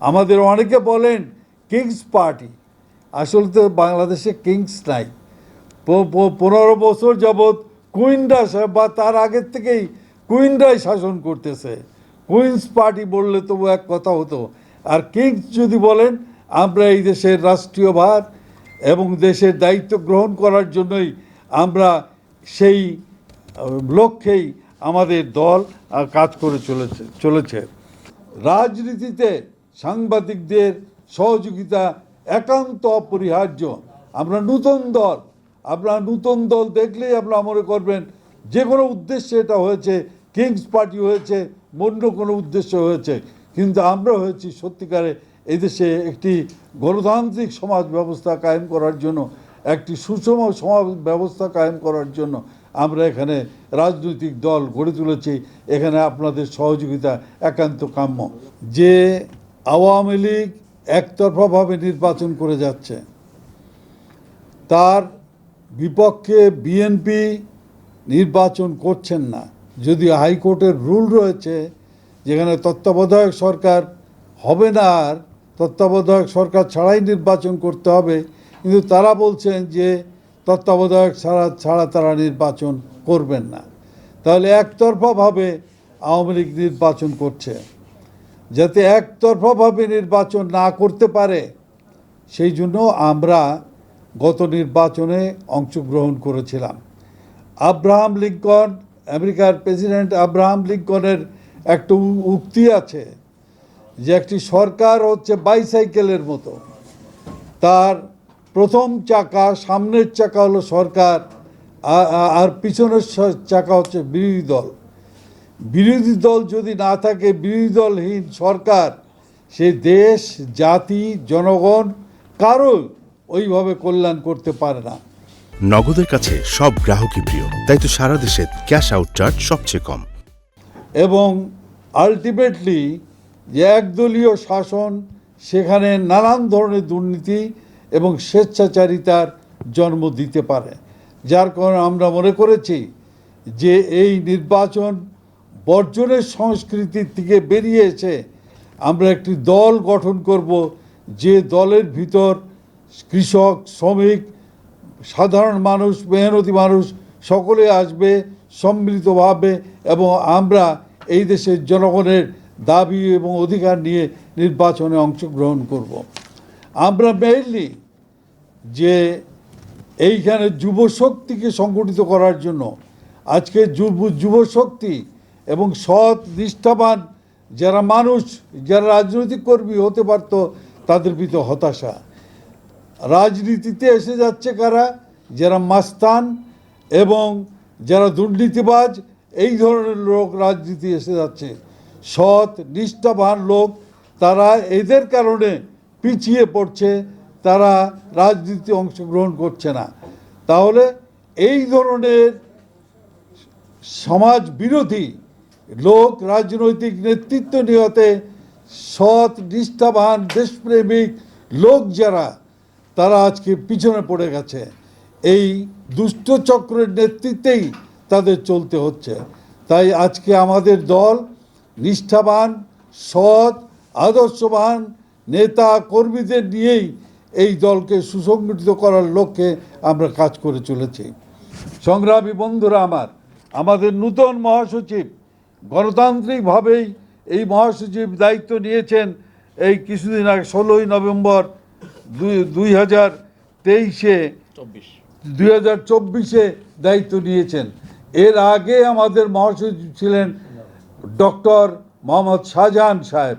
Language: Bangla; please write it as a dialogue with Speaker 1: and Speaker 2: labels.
Speaker 1: আমাদের অনেকে বলেন কিংস পার্টি। আসলে তো বাংলাদেশে কিংস নাই। পনেরো বছর যাবৎ কুইনরা বা তার আগের থেকেই কুইনরাই শাসন করতেছে। কুইন্স পার্টি বললে তবু এক কথা হতো। আর কিংস যদি বলেন, আমরা এই দেশের রাষ্ট্রীয় ভার এবং দেশের দায়িত্ব গ্রহণ করার জন্যই আমরা সেই লক্ষ্যেই আমাদের দল কাজ করে চলেছে চলেছে। রাজনীতিতে সাংবাদিকদের সহযোগিতা একান্ত অপরিহার্য। আমরা নূতন দল আপনারা নূতন দল দেখলেই আপনারা মনে করবেন যে কোনো উদ্দেশ্যে এটা হয়েছে কিংস পার্টি হয়েছে, অন্য কোনো উদ্দেশ্য হয়েছে। কিন্তু আমরা হয়েছি সত্যিকারে এই দেশে একটি গণতান্ত্রিক সমাজ ব্যবস্থা কায়েম করার জন্য, একটি সুষম সমাজ ব্যবস্থা কায়েম করার জন্য আমরা এখানে রাজনৈতিক দল গড়ে তুলেছি। এখানে আপনাদের সহযোগিতা একান্ত কাম্য। যে আওয়ামী লীগ একতরফাভাবে নির্বাচন করে যাচ্ছে। তার বিপক্ষে বিএনপি নির্বাচন করছেন না। যদি হাইকোর্টের রুল রয়েছে যেখানে তত্ত্বাবধায়ক সরকার হবে না আর তত্ত্বাবধায়ক সরকার ছাড়াই নির্বাচন করতে হবে, কিন্তু তারা বলছেন যে তত্ত্বাবধায়ক ছাড়া ছাড়া তারা নির্বাচন করবেন না। তাহলে একতরফাভাবে আওয়ামী লীগ নির্বাচন করছে। যাতে একতরফাভাবে নির্বাচন না করতে পারে, সেই জন্য আমরা গত নির্বাচনে অংশগ্রহণ করেছিলাম। আব্রাহাম লিঙ্কন, আমেরিকার প্রেসিডেন্ট আব্রাহাম লিঙ্কনের একটা উক্তি আছে যে একটি সরকার হচ্ছে বাইসাইকেলের মতো। তার প্রথম চাকা, সামনের চাকা হলো সরকার আর পিছনের চাকা হচ্ছে বিরোধী দল। বিরোধী দল যদি না থাকে বিরোধী দলহীন সরকার সে দেশ জাতি জনগণ কারও ওইভাবে কল্যাণ করতে পারে না।
Speaker 2: নগদের কাছে সব গ্রাহকই প্রিয় তাই তো সারা দেশে ক্যাশ আউট চার্জ সবচেয়ে কম।
Speaker 1: এবং আলটিমেটলি যে একদলীয় শাসন সেখানে নানান ধরনের দুর্নীতি এবং স্বেচ্ছাচারিতার জন্ম দিতে পারে। যার কারণে আমরা মনে করেছি যে এই নির্বাচন বর্জনের সংস্কৃতির থেকে বেরিয়ে এসে আমরা একটি দল গঠন করব, যে দলের ভিতর কৃষক, শ্রমিক, সাধারণ মানুষ, মেহনতি মানুষ সকলে আসবে সম্মিলিতভাবে এবং আমরা এই দেশের জনগণের দাবি এবং অধিকার নিয়ে নির্বাচনে অংশগ্রহণ করব। আমরা মেইনলি যে এইখানে যুবশক্তিকে সংগঠিত করার জন্য আজকে যুব, যুবশক্তি এবং সৎ, নিষ্ঠাবান যারা মানুষ, যারা রাজনৈতিক কর্মী হতে পারত, তাদের ভিতর হতাশা। রাজনীতিতে এসে যাচ্ছে কারা? যারা মাস্তান এবং যারা দুর্নীতিবাজ, এই ধরনের লোক রাজনীতি এসে যাচ্ছে। সৎ, নিষ্ঠাবান লোক, তারা এদের কারণে পিছিয়ে পড়ছে, তারা রাজনীতি অংশগ্রহণ করছে না। তাহলে এই ধরনের সমাজ বিরোধী লোক রাজনৈতিক নেতৃত্ব নিয়তে সৎ, নিষ্ঠাবান, দেশপ্রেমিক লোক যারা, তারা আজকে পিছনে পড়ে গেছে। এই দুষ্ট চক্রের নেতৃত্বেই তাদের চলতে হচ্ছে। তাই আজকে আমাদের দল নিষ্ঠাবান, সৎ, আদর্শবান নেতা কর্মীদের নিয়েই এই দলকে সুসংগঠিত করার লক্ষ্যে আমরা কাজ করে চলেছি। সংগ্রামী বন্ধুরা আমার, আমাদের নূতন মহাসচিব গণতান্ত্রিকভাবেই এই মহাসচিব দায়িত্ব নিয়েছেন এই কিছুদিন আগে ষোলোই নভেম্বর দুই দুই হাজার তেইশে দুই হাজার চব্বিশে দায়িত্ব নিয়েছেন। এর আগে আমাদের মহাসচিব ছিলেন ডক্টর মোহাম্মদ শাহজাহান সাহেব।